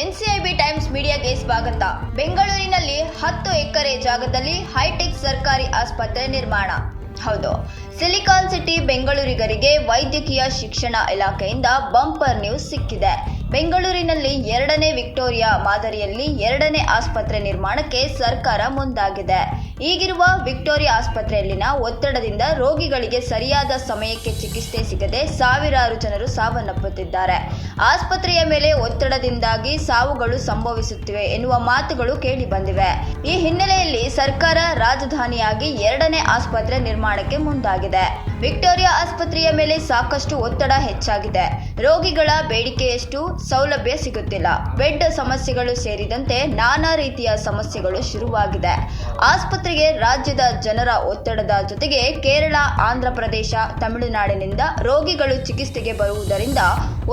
NCIB times ಮೀಡಿಯಾಗೆ ಸ್ವಾಗತ. ಬೆಂಗಳೂರಿನಲ್ಲಿ ಹತ್ತು ಎಕರೆ ಜಾಗದಲ್ಲಿ ಹೈಟೆಕ್ ಸರ್ಕಾರಿ ಆಸ್ಪತ್ರೆ ನಿರ್ಮಾಣ. ಹೌದು, ಸಿಲಿಕಾನ್ ಸಿಟಿ ಬೆಂಗಳೂರಿಗರಿಗೆ ವೈದ್ಯಕೀಯ ಶಿಕ್ಷಣ ಇಲಾಖೆಯಿಂದ ಬಂಪರ್ ನ್ಯೂಸ್ ಸಿಕ್ಕಿದೆ. ಬೆಂಗಳೂರಿನಲ್ಲಿ ಎರಡನೇ ವಿಕ್ಟೋರಿಯಾ ಮಾದರಿಯಲ್ಲಿ ಎರಡನೇ ಆಸ್ಪತ್ರೆ ನಿರ್ಮಾಣಕ್ಕೆ ಸರ್ಕಾರ ಮುಂದಾಗಿದೆ. ಈಗಿರುವ ವಿಕ್ಟೋರಿಯಾ ಆಸ್ಪತ್ರೆಯಲ್ಲಿನ ಒತ್ತಡದಿಂದ ರೋಗಿಗಳಿಗೆ ಸರಿಯಾದ ಸಮಯಕ್ಕೆ ಚಿಕಿತ್ಸೆ ಸಿಗದೆ ಸಾವಿರಾರು ಜನರು ಸಾವನ್ನಪ್ಪುತ್ತಿದ್ದಾರೆ. ಆಸ್ಪತ್ರೆಯ ಮೇಲೆ ಒತ್ತಡದಿಂದಾಗಿ ಸಾವುಗಳು ಸಂಭವಿಸುತ್ತಿವೆ ಎನ್ನುವ ಮಾತುಗಳು ಕೇಳಿಬಂದಿವೆ ಈ ಹಿನ್ನೆಲೆಯಲ್ಲಿ ಸರ್ಕಾರ ರಾಜಧಾನಿಯಾಗಿ ಎರಡನೇ ಆಸ್ಪತ್ರೆ ನಿರ್ಮಾಣಕ್ಕೆ ಮುಂದಾಗಿದೆ. ವಿಕ್ಟೋರಿಯಾ ಆಸ್ಪತ್ರೆಯ ಮೇಲೆ ಸಾಕಷ್ಟು ಒತ್ತಡ ಹೆಚ್ಚಾಗಿದೆ. ರೋಗಿಗಳ ಬೇಡಿಕೆಯಷ್ಟು ಸೌಲಭ್ಯ ಸಿಗುತ್ತಿಲ್ಲ. ಬೆಡ್ ಸಮಸ್ಯೆಗಳು ಸೇರಿದಂತೆ ನಾನಾ ರೀತಿಯ ಸಮಸ್ಯೆಗಳು ಶುರುವಾಗಿದೆ. ಆಸ್ಪತ್ರೆಗೆ ರಾಜ್ಯದ ಜನರ ಒತ್ತಡದ ಜೊತೆಗೆ ಕೇರಳ, ಆಂಧ್ರ ಪ್ರದೇಶ, ತಮಿಳುನಾಡಿನಿಂದ ರೋಗಿಗಳು ಚಿಕಿತ್ಸೆಗೆ ಬರುವುದರಿಂದ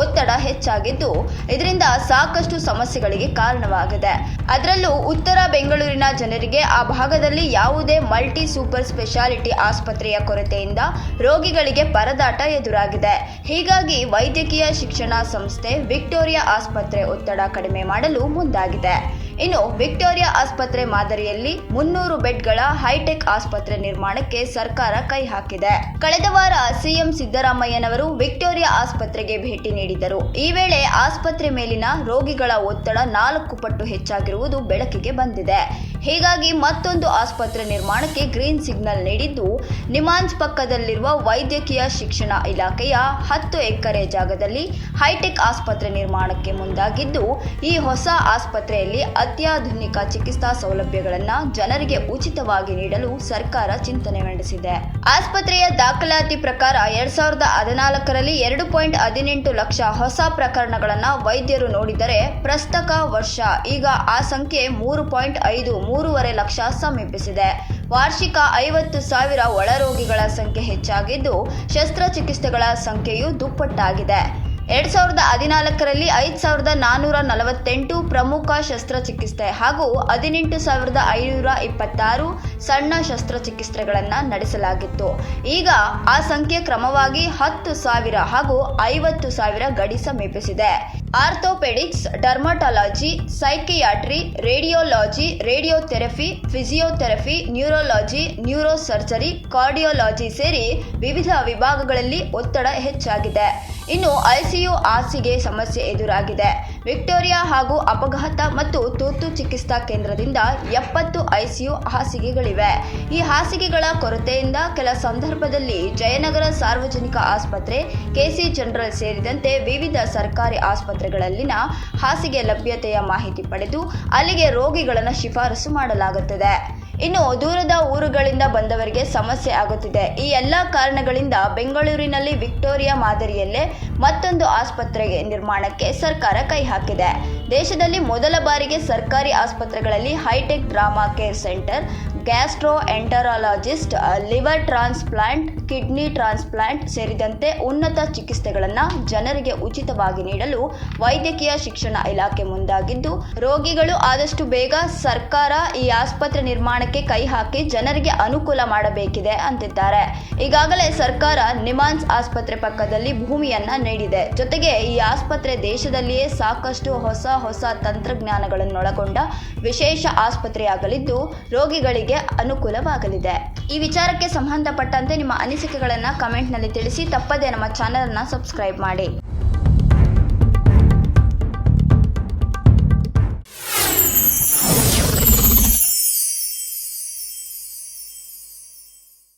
ಒತ್ತಡ ಹೆಚ್ಚಾಗಿದ್ದು, ಇದರಿಂದ ಸಾಕಷ್ಟು ಸಮಸ್ಯೆಗಳಿಗೆ ಕಾರಣವಾಗಿದೆ. ಅದರಲ್ಲೂ ಉತ್ತರ ಬೆಂಗಳೂರಿನ ಜನರಿಗೆ ಆ ಭಾಗದಲ್ಲಿ ಯಾವುದೇ ಮಲ್ಟಿ ಸೂಪರ್ ಸ್ಪೆಷಾಲಿಟಿ ಆಸ್ಪತ್ರೆಯ ಕೊರತೆಯಿಂದ ರೋಗಿಗಳಿಗೆ ಪರದಾಟ ಎದುರಾಗಿದೆ. ಹೀಗಾಗಿ ವೈದ್ಯಕೀಯ ಶಿಕ್ಷಣ ಸಂಸ್ಥೆ ವಿಕ್ಟೋರಿಯಾ ಆಸ್ಪತ್ರೆ ಒತ್ತಡ ಕಡಿಮೆ ಮಾಡಲು ಮುಂದಾಗಿದೆ. ಇನ್ನು ವಿಕ್ಟೋರಿಯಾ ಆಸ್ಪತ್ರೆ ಮಾದರಿಯಲ್ಲಿ ಮುನ್ನೂರು ಬೆಡ್ಗಳ ಹೈಟೆಕ್ ಆಸ್ಪತ್ರೆ ನಿರ್ಮಾಣಕ್ಕೆ ಸರ್ಕಾರ ಕೈ ಹಾಕಿದೆ. ಕಳೆದ ವಾರ ಸಿಎಂ ಸಿದ್ದರಾಮಯ್ಯನವರು ವಿಕ್ಟೋರಿಯಾ ಆಸ್ಪತ್ರೆಗೆ ಭೇಟಿ ನೀಡಿದ್ದರು ಈ ವೇಳೆ ಆಸ್ಪತ್ರೆ ಮೇಲಿನ ರೋಗಿಗಳ ಒತ್ತಡ ನಾಲ್ಕು ಪಟ್ಟು ಹೆಚ್ಚಾಗಿರುವುದು ಬೆಳಕಿಗೆ ಬಂದಿದೆ. ಹೀಗಾಗಿ ಮತ್ತೊಂದು ಆಸ್ಪತ್ರೆ ನಿರ್ಮಾಣಕ್ಕೆ ಗ್ರೀನ್ ಸಿಗ್ನಲ್ ನೀಡಿದ್ದು, ನಿಮಾನ್ಸ್ ಪಕ್ಕದಲ್ಲಿರುವ ವೈದ್ಯಕೀಯ ಶಿಕ್ಷಣ ಇಲಾಖೆಯ ಹತ್ತು ಎಕರೆ ಜಾಗದಲ್ಲಿ ಹೈಟೆಕ್ ಆಸ್ಪತ್ರೆ ನಿರ್ಮಾಣಕ್ಕೆ ಮುಂದಾಗಿದ್ದು, ಈ ಹೊಸ ಆಸ್ಪತ್ರೆಯಲ್ಲಿ ಅತ್ಯಾಧುನಿಕ ಚಿಕಿತ್ಸಾ ಸೌಲಭ್ಯಗಳನ್ನು ಜನರಿಗೆ ಉಚಿತವಾಗಿ ನೀಡಲು ಸರ್ಕಾರ ಚಿಂತನೆ ನಡೆಸಿದೆ. ಆಸ್ಪತ್ರೆಯ ದಾಖಲಾತಿ ಪ್ರಕಾರ ಎರಡ್ ಸಾವಿರದ ಹದಿನಾಲ್ಕರಲ್ಲಿ ಎರಡು ಪಾಯಿಂಟ್ ಹದಿನೆಂಟು ಲಕ್ಷ ಹೊಸ ಪ್ರಕರಣಗಳನ್ನು ವೈದ್ಯರು ನೋಡಿದರೆ ಪ್ರಸ್ತಕ ವರ್ಷ, ಈಗ ಆ ಸಂಖ್ಯೆ ಮೂರು ಪಾಯಿಂಟ್ ಐದು ಮೂರುವರೆ ಲಕ್ಷ ಸಮೀಪಿಸಿದೆ. ವಾರ್ಷಿಕ ಐವತ್ತು ಸಾವಿರ ಒಳರೋಗಿಗಳ ಸಂಖ್ಯೆ ಹೆಚ್ಚಾಗಿದ್ದು, ಶಸ್ತ್ರಚಿಕಿತ್ಸೆಗಳ ಸಂಖ್ಯೆಯು ದುಪ್ಪಟ್ಟಾಗಿದೆ. ಎರಡ್ ಸಾವಿರದ ಹದಿನಾಲ್ಕರಲ್ಲಿ ಐದು ಸಾವಿರದ ನಾನೂರ ನಲವತ್ತೆಂಟು ಪ್ರಮುಖ ಶಸ್ತ್ರಚಿಕಿತ್ಸೆ ಹಾಗೂ ಹದಿನೆಂಟು ಸಾವಿರದ ಐನೂರ ಇಪ್ಪತ್ತಾರು ಸಣ್ಣ ಶಸ್ತ್ರಚಿಕಿತ್ಸೆಗಳನ್ನು ನಡೆಸಲಾಗಿತ್ತು. ಈಗ ಆ ಸಂಖ್ಯೆ ಕ್ರಮವಾಗಿ ಹತ್ತು ಸಾವಿರ ಹಾಗೂ ಐವತ್ತು ಸಾವಿರ ಗಡಿ ಸಮೀಪಿಸಿದೆ. Orthopaedics, dermatology, psychiatry, radiology, radiotherapy, physiotherapy, neurology neuro surgery cardiology ಸೇರಿ ವಿವಿಧ ವಿಭಾಗಗಳಲ್ಲಿ ಒತ್ತಡ ಹೆಚ್ಚಾಗಿದೆ. ಇನ್ನು ಐಸಿಯು ಹಾಸಿಗೆ ಸಮಸ್ಯೆ ಎದುರಾಗಿದೆ. ವಿಕ್ಟೋರಿಯಾ ಹಾಗೂ ಅಪಘಾತ ಮತ್ತು ತುರ್ತು ಚಿಕಿತ್ಸಾ ಕೇಂದ್ರದಿಂದ ಎಪ್ಪತ್ತು ಐಸಿಯು ಹಾಸಿಗೆಗಳಿವೆ. ಈ ಹಾಸಿಗೆಗಳ ಕೊರತೆಯಿಂದ ಕೆಲ ಸಂದರ್ಭದಲ್ಲಿ ಜಯನಗರ ಸಾರ್ವಜನಿಕ ಆಸ್ಪತ್ರೆ, ಕೆಸಿ ಜನರಲ್ ಸೇರಿದಂತೆ ವಿವಿಧ ಸರ್ಕಾರಿ ಆಸ್ಪತ್ರೆಗಳಲ್ಲಿನ ಹಾಸಿಗೆ ಲಭ್ಯತೆಯ ಮಾಹಿತಿ ಪಡೆದು ಅಲ್ಲಿಗೆ ರೋಗಿಗಳನ್ನು ಶಿಫಾರಸು ಮಾಡಲಾಗುತ್ತದೆ. ಇನ್ನು ದೂರದ ಊರುಗಳಿಂದ ಬಂದವರಿಗೆ ಸಮಸ್ಯೆ ಆಗುತ್ತಿದೆ. ಈ ಎಲ್ಲ ಕಾರಣಗಳಿಂದ ಬೆಂಗಳೂರಿನಲ್ಲಿ ವಿಕ್ಟೋರಿಯಾ ಮಾದರಿಯಲ್ಲೇ ಮತ್ತೊಂದು ಆಸ್ಪತ್ರೆಗೆ ನಿರ್ಮಾಣಕ್ಕೆ ಸರ್ಕಾರ ಕೈ ಹಾಕಿದೆ. ದೇಶದಲ್ಲಿ ಮೊದಲ ಬಾರಿಗೆ ಸರ್ಕಾರಿ ಆಸ್ಪತ್ರೆಗಳಲ್ಲಿ hi-tech trauma care centre gastroenterologist liver transplant, kidney transplant ಸೇರಿದಂತೆ ಉನ್ನತ ಚಿಕಿತ್ಸೆಗಳನ್ನು ಜನರಿಗೆ ಉಚಿತವಾಗಿ ನೀಡಲು ವೈದ್ಯಕೀಯ ಶಿಕ್ಷಣ ಇಲಾಖೆ ಮುಂದಾಗಿದ್ದು, ರೋಗಿಗಳು ಆದಷ್ಟು ಬೇಗ ಸರ್ಕಾರ ಈ ಆಸ್ಪತ್ರೆ ನಿರ್ಮಾಣಕ್ಕೆ ಕೈ ಹಾಕಿ ಜನರಿಗೆ ಅನುಕೂಲ ಮಾಡಬೇಕಿದೆ ಅಂತಿದ್ದಾರೆ. ಈಗಾಗಲೇ ಸರ್ಕಾರ ನಿಮಾನ್ಸ್ ಆಸ್ಪತ್ರೆ ಪಕ್ಕದಲ್ಲಿ ಭೂಮಿಯನ್ನ ನೀಡಿದೆ. ಜೊತೆಗೆ ಈ ಆಸ್ಪತ್ರೆ ದೇಶದಲ್ಲಿಯೇ ಸಾಕಷ್ಟು ಹೊಸ ಹೊಸ ತಂತ್ರಜ್ಞಾನಗಳನ್ನೊಳಗೊಂಡ ವಿಶೇಷ ಆಸ್ಪತ್ರೆಯಾಗಲಿದ್ದು, ರೋಗಿಗಳಿಗೆ ಅನುಕೂಲವಾಗಲಿದೆ. ಈ ವಿಚಾರಕ್ಕೆ ಸಂಬಂಧಪಟ್ಟಂತೆ ನಿಮ್ಮ ಅನಿಸಿಕೆಗಳನ್ನು ಕಮೆಂಟ್ನಲ್ಲಿ ತಿಳಿಸಿ ತಪ್ಪದೇ ನಮ್ಮ ಚಾನಲನ್ನು ಸಬ್ಸ್ಕ್ರೈಬ್ ಮಾಡಿ.